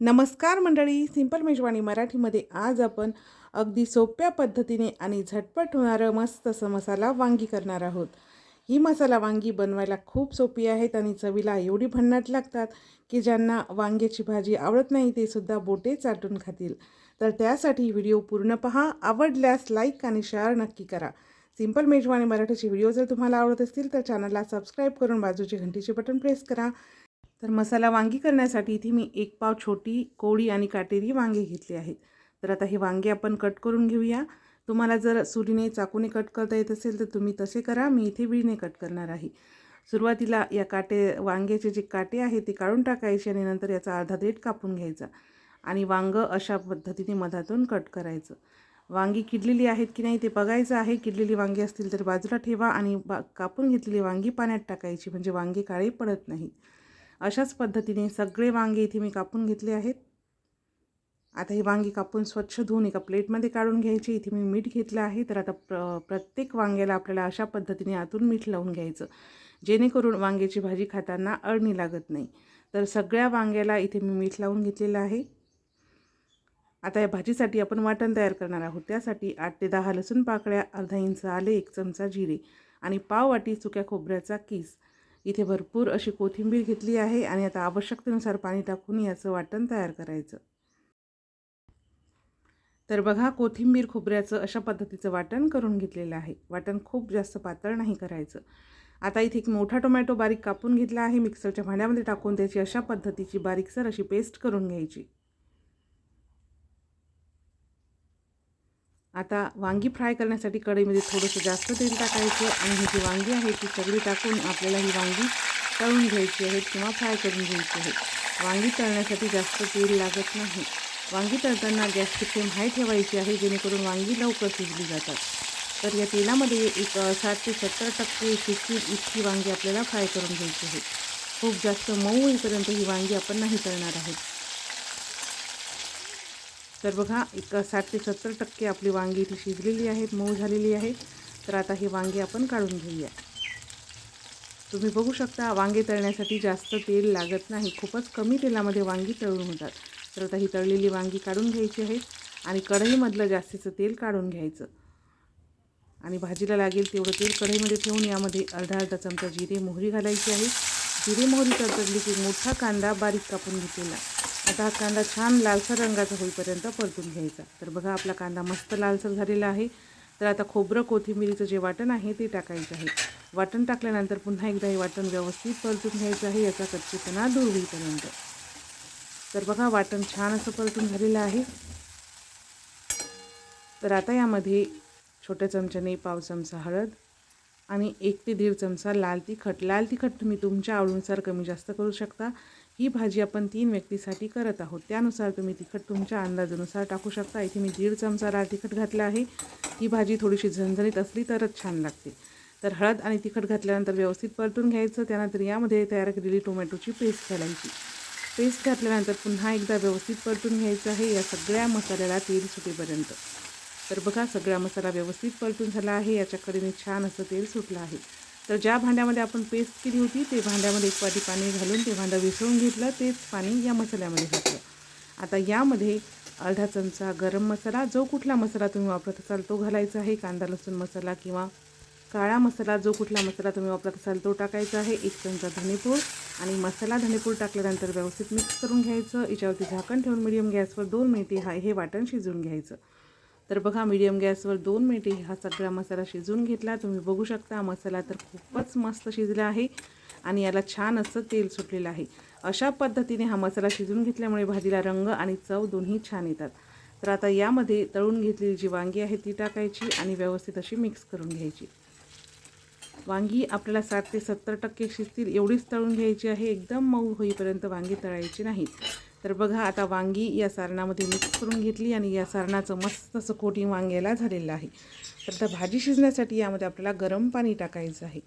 नमस्कार मंडळी सिंपल मेजवानी मराठीमध्ये आज आपण अगदी सोप्या पद्धतीने आणि झटपट होणारं मस्त असं मसाला वांगी करणार आहोत. ही मसाला वांगी बनवायला खूप सोपी आहेत आणि चवीला एवढी भन्नाट लागतात की ज्यांना वांग्याची भाजी आवडत नाही ते सुद्धा बोटे चाटून खातील. तर त्यासाठी व्हिडिओ पूर्ण पहा आवडल्यास लाईक आणि शेअर नक्की करा. सिंपल मेजवानी मराठीचे व्हिडिओ जर तुम्हाला आवडत असतील तर चॅनलला सबस्क्राईब करून बाजूचे घंटीचे बटन प्रेस करा. तर मसाला वांगी करण्यासाठी इथे मी एक पाव छोटी कोळी आणि काटेरी वांगे घेतली आहेत. तर आता हे वांगे आपण कट करून घेऊया. तुम्हाला जर सुरीने चाकूने कट करता येत असेल तर तुम्ही तसे करा. मी इथे विळीने कट करणार आहे. सुरुवातीला या काटे वांग्याचे जे काटे आहेत ते काढून टाकायचे आणि नंतर याचा अर्धा देठ कापून घ्यायचा आणि वांगं अशा पद्धतीने मधातून कट करायचं. वांगी किडलेली आहेत की नाही ते बघायचं आहे. किडलेली वांगी असतील तर बाजूला ठेवा आणि बा कापून घेतलेली वांगी पाण्यात टाकायची. म्हणजे वांगी काळे पडत नाहीत. अशाच पद्धतीने सगळे वांगे इथे मी कापून घेतले आहेत. आता ही वांगी कापून स्वच्छ धुवून एका प्लेटमध्ये काढून घ्यायची. इथे मी मीठ घेतलं आहे. तर आता प्र प्रत्येक वांग्याला आपल्याला अशा पद्धतीने आतून मीठ लावून घ्यायचं. जेणेकरून वांग्याची भाजी खाताना अळणी लागत नाही. तर सगळ्या वांग्याला इथे मी मीठ लावून घेतलेलं आहे. आता या भाजीसाठी आपण वाटण तयार करणार आहोत. त्यासाठी आठ ते दहा लसूण पाकळ्या अर्धा इंच आले एक चमचा जिरे आणि पाव वाटी सुक्या खोबऱ्याचा किस. इथे भरपूर अशी कोथिंबीर घेतली आहे आणि आता आवश्यकतेनुसार पाणी टाकून याचं वाटण तयार करायचं. तर बघा कोथिंबीर खोबऱ्याचं अशा पद्धतीचं वाटण करून घेतलेलं आहे. वाटण खूप जास्त पातळ नाही करायचं. आता इथे एक मोठा टोमॅटो बारीक कापून घेतला आहे. मिक्सरच्या भांड्यामध्ये टाकून त्याची अशा पद्धतीची बारीकसर अशी पेस्ट करून घ्यायची. आता वांगी फ्राय करण्यासाठी कढईमध्ये थोडंसं जास्त तेल टाकायचं आणि ही जी वांगी आहे ती सगळी टाकून आपल्याला ही वांगी तळून घ्यायची आहेत किंवा फ्राय करून घ्यायची आहेत वांगी तळण्यासाठी जास्त तेल लागत नाही. वांगी तळताना गॅसची फ्लेम हाय ठेवायची आहे जेणेकरून वांगी लवकर शिजली जातात. तर या तेलामध्ये एक साठ ते सत्तर टक्के शिजतील इतकी वांगी आपल्याला फ्राय करून घ्यायची आहे. खूप जास्त मऊ होईपर्यंत ही वांगी आपण नाही तळणार आहोत. तर बघा एक साठ ते सत्तर टक्के आपली वांगी इथे शिजलेली आहेत मऊ झालेली आहे. तर आता ही वांगी आपण काढून घेऊया. तुम्ही बघू शकता वांगे तळण्यासाठी जास्त तेल लागत नाही. खूपच कमी तेलामध्ये वांगी तळून होतात. तर आता ही तळलेली वांगी काढून घ्यायची आहेत आणि कढईमधलं जास्तीचं तेल काढून घ्यायचं. आणि भाजीला लागेल तेवढं तेल कढईमध्ये ठेवून यामध्ये अर्धा अर्धा चमचा जिरे मोहरी घालायची आहे. जिरे मोहरी तडतडली की मोठा कांदा बारीक कापून घेतलेला. आता हा कांदा छान लालसर रंगाचा होईपर्यंत परतून घ्यायचा. तर बघा आपला कांदा मस्त लालसर झालेला आहे. तर आता खोबरं कोथिंबिरीचं जे वाटण आहे ते टाकायचं आहे. वाटण टाकल्यानंतर पुन्हा एकदा हे वाटण व्यवस्थित परतून घ्यायचं आहे याचा कच्चेपणा दूर होईपर्यंत. तर बघा वाटण छान असं परतून झालेलं आहे. तर आता यामध्ये छोट्या चमच्याने पाव चमचा हळद आणि एक ते दीड चमचा लाल तिखट. लाल तिखट तुम्ही तुमच्या आवडीनुसार कमी जास्त करू शकता. ही भाजी आपण तीन व्यक्तीसाठी करत आहोत. त्यानुसार तुम्ही तिखट तुमच्या अंदाजानुसार टाकू शकता. इथे मी दीड चमचा लाल तिखट घातला आहे. ही भाजी थोडीशी झणझणीत असली तरच छान लागते. तर हळद आणि तिखट घातल्यानंतर व्यवस्थित परतून घ्यायचं. त्यानंतर यामध्ये तयार केलेली टोमॅटोची पेस्ट घालायची. पेस्ट घातल्यानंतर पुन्हा एकदा व्यवस्थित परतून घ्यायचं आहे. या सगळ्या मसाल्याला तेल सुटेपर्यंत. तर बघा सगळा मसाला व्यवस्थित परतून झाला आहे. याच्याकडे छान असं तेल सुटलं आहे. तर ज्या भांड्यामध्ये आपण पेस्ट केली होती ते भांड्यामध्ये एक वाटी पाणी घालून ते भांडं विसळून घेतलं तेच पाणी या मसाल्यामध्ये घातलं. आता यामध्ये अर्धा चमचा गरम मसाला जो कुठला मसाला तुम्ही वापरत असाल तो घालायचा आहे. कांदा लसूण मसाला किंवा काळा मसाला जो कुठला मसाला तुम्ही वापरत असाल तो टाकायचा आहे. एक चमचा धनेपूड आणि मसाला धनेपूड टाकल्यानंतर व्यवस्थित मिक्स करून घ्यायचं. याच्यावरती झाकण ठेवून मिडियम गॅसवर दोन मिनिटे हा हे वाटण शिजवून घ्यायचं. तर बघा मीडियम गॅसवर दोन मिनिटे हा सगळा मसाला शिजवून घेतला. तुम्ही बघू शकता मसाला तर खूपच मस्त शिजला आहे आणि याला छान असं तेल सुटलेलं आहे. अशा पद्धतीने हा मसाला शिजवून घेतल्यामुळे भाजीला रंग आणि चव दोन्ही छान येतात. तर आता यामध्ये तळून घेतलेली जी वांगी आहे ती टाकायची आणि व्यवस्थित अशी मिक्स करून घ्यायची. वांगी आपल्याला साठ ते सत्तर टक्के शिजतील एवढीच तळून घ्यायची आहे. एकदम मऊ होईपर्यंत वांगी तळायची नाहीत तर बघा आता वांगी या सारणामध्ये मिक्स करून घेतली आणि या सारणाचं मस्त असं कोटिंग वांग्याला झालेलं आहे. तर आता भाजी शिजण्यासाठी यामध्ये आपल्याला गरम पाणी टाकायचं आहे.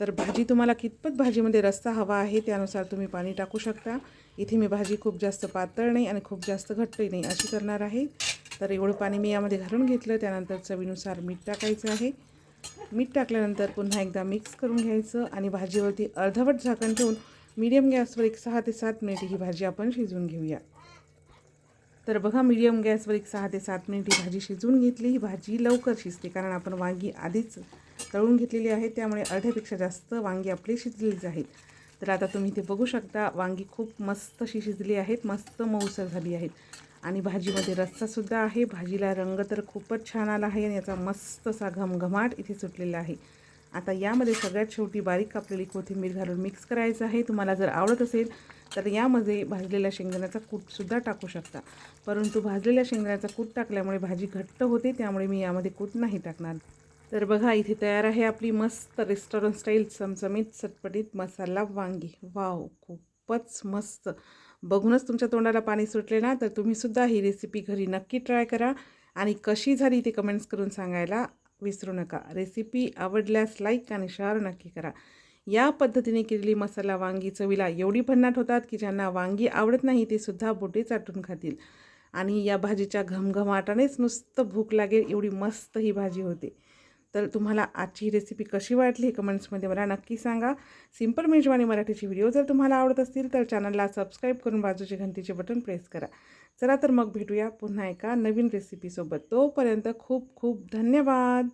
तर भाजी तुम्हाला कितपत भाजीमध्ये रस्ता हवा आहे त्यानुसार तुम्ही पाणी टाकू शकता. इथे मी भाजी खूप जास्त पातळ नाही आणि खूप जास्त घट्टही नाही अशी करणार आहे. तर एवढं पाणी मी यामध्ये घालून घेतलं. त्यानंतर चवीनुसार मीठ टाकायचं आहे. मीठ टाकल्यानंतर पुन्हा एकदा मिक्स करून घ्यायचं आणि भाजीवरती अर्धवट झाकण ठेवून मीडियम गॅसवर एक सहा ते सात मिनिट ही भाजी आपण शिजवून घेऊया. तर बघा मीडियम गॅसवर एक सहा ते सात मिनिट ही भाजी शिजवून घेतली. ही भाजी लवकर शिजते कारण आपण वांगी आधीच तळून घेतलेली आहे. त्यामुळे अर्ध्यापेक्षा जास्त वांगी आपली शिजलेलीच आहेत. तर आता तुम्ही ते बघू शकता वांगी खूप मस्त अशी शिजली आहेत मस्त मऊसर झाली आहेत. आणि भाजीमध्ये रस्सासुद्धा आहे. भाजीला रंग तर खूपच छान आला आहे आणि याचा मस्त असा घमघमाट इथे सुटलेला आहे. आता यामध्ये सगळ्यात शेवटी बारीक कापलेली कोथिंबीर घालून मिक्स करायचं आहे. तुम्हाला जर आवडत असेल तर यामध्ये भाजलेल्या शेंगदाण्याचा कूटसुद्धा टाकू शकता. परंतु भाजलेल्या शेंगदाण्याचा कूट टाकल्यामुळे भाजी घट्ट होते त्यामुळे मी यामध्ये कूट नाही टाकणार. तर बघा इथे तयार आहे आपली मस्त रेस्टॉरंट स्टाईल चमचमीत चटपटीत मसाला वांगी. वाव खूपच मस्त. बघूनच तुमच्या तोंडाला पाणी सुटले ना तर तुम्हीसुद्धा ही रेसिपी घरी नक्की ट्राय करा. आणि कशी झाली ते कमेंट्स करून सांगायला विसरू नका. रेसिपी आवडल्यास लाईक आणि शेअर नक्की करा. या पद्धतीने केलेली मसाला वांगी चवीला एवढी भन्नाट होतात की ज्यांना वांगी आवडत नाही ते सुद्धा बोटे चाटून खातील. आणि या भाजीच्या घमघमाटानेच नुसतं भूक लागेल एवढी मस्त ही भाजी होते. तर तुम्हाला आजची रेसिपी कशी वाटली हे कमेंट्समध्ये मला नक्की सांगा. सिंपल मेजवानी मराठीची व्हिडिओ जर तुम्हाला आवडत असतील तर चॅनलला सबस्क्राईब करून बाजूचे घंटीचे बटन प्रेस करा. चला तर मग भेटूया पुन्हा एका नवीन रेसिपीसोबत तोपर्यंत खूप खूप धन्यवाद.